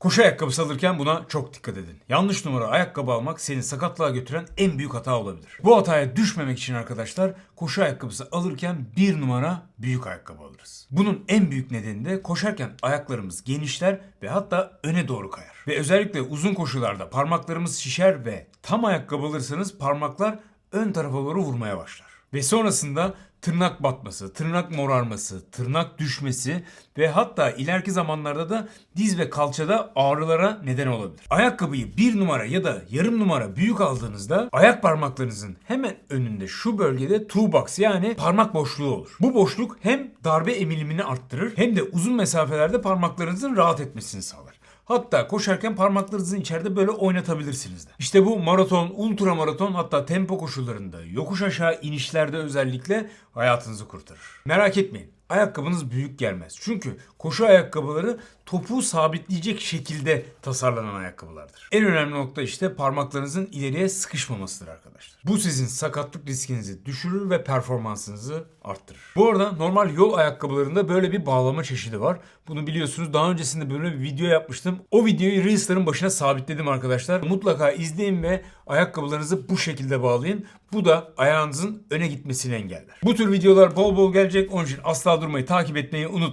Koşu ayakkabısı alırken buna çok dikkat edin. Yanlış numara ayakkabı almak seni sakatlığa götüren en büyük hata olabilir. Bu hataya düşmemek için arkadaşlar koşu ayakkabısı alırken bir numara büyük ayakkabı alırız. Bunun en büyük nedeni de koşarken ayaklarımız genişler ve hatta öne doğru kayar. Ve özellikle uzun koşularda parmaklarımız şişer ve tam ayakkabı alırsanız parmaklar ön tarafa doğru vurmaya başlar. Ve sonrasında tırnak batması, tırnak morarması, tırnak düşmesi ve hatta ileriki zamanlarda da diz ve kalçada ağrılara neden olabilir. Ayakkabıyı bir numara ya da yarım numara büyük aldığınızda ayak parmaklarınızın hemen önünde şu bölgede toe box yani parmak boşluğu olur. Bu boşluk hem darbe emilimini arttırır hem de uzun mesafelerde parmaklarınızın rahat etmesini sağlar. Hatta koşarken parmaklarınızı içeride böyle oynatabilirsiniz de. İşte bu maraton, ultra maraton hatta tempo koşularında, yokuş aşağı inişlerde özellikle hayatınızı kurtarır. Merak etmeyin. Ayakkabınız büyük gelmez. Çünkü koşu ayakkabıları topuğu sabitleyecek şekilde tasarlanan ayakkabılardır. En önemli nokta işte parmaklarınızın ileriye sıkışmamasıdır arkadaşlar. Bu sizin sakatlık riskinizi düşürür ve performansınızı arttırır. Bu arada normal yol ayakkabılarında böyle bir bağlama çeşidi var. Bunu biliyorsunuz daha öncesinde böyle bir video yapmıştım. O videoyu Reels'ların başına sabitledim arkadaşlar. Mutlaka izleyin ve ayakkabılarınızı bu şekilde bağlayın. Bu da ayağınızın öne gitmesini engeller. Bu tür videolar bol bol gelecek. Onun için asla durmayı takip etmeyi unutmayın.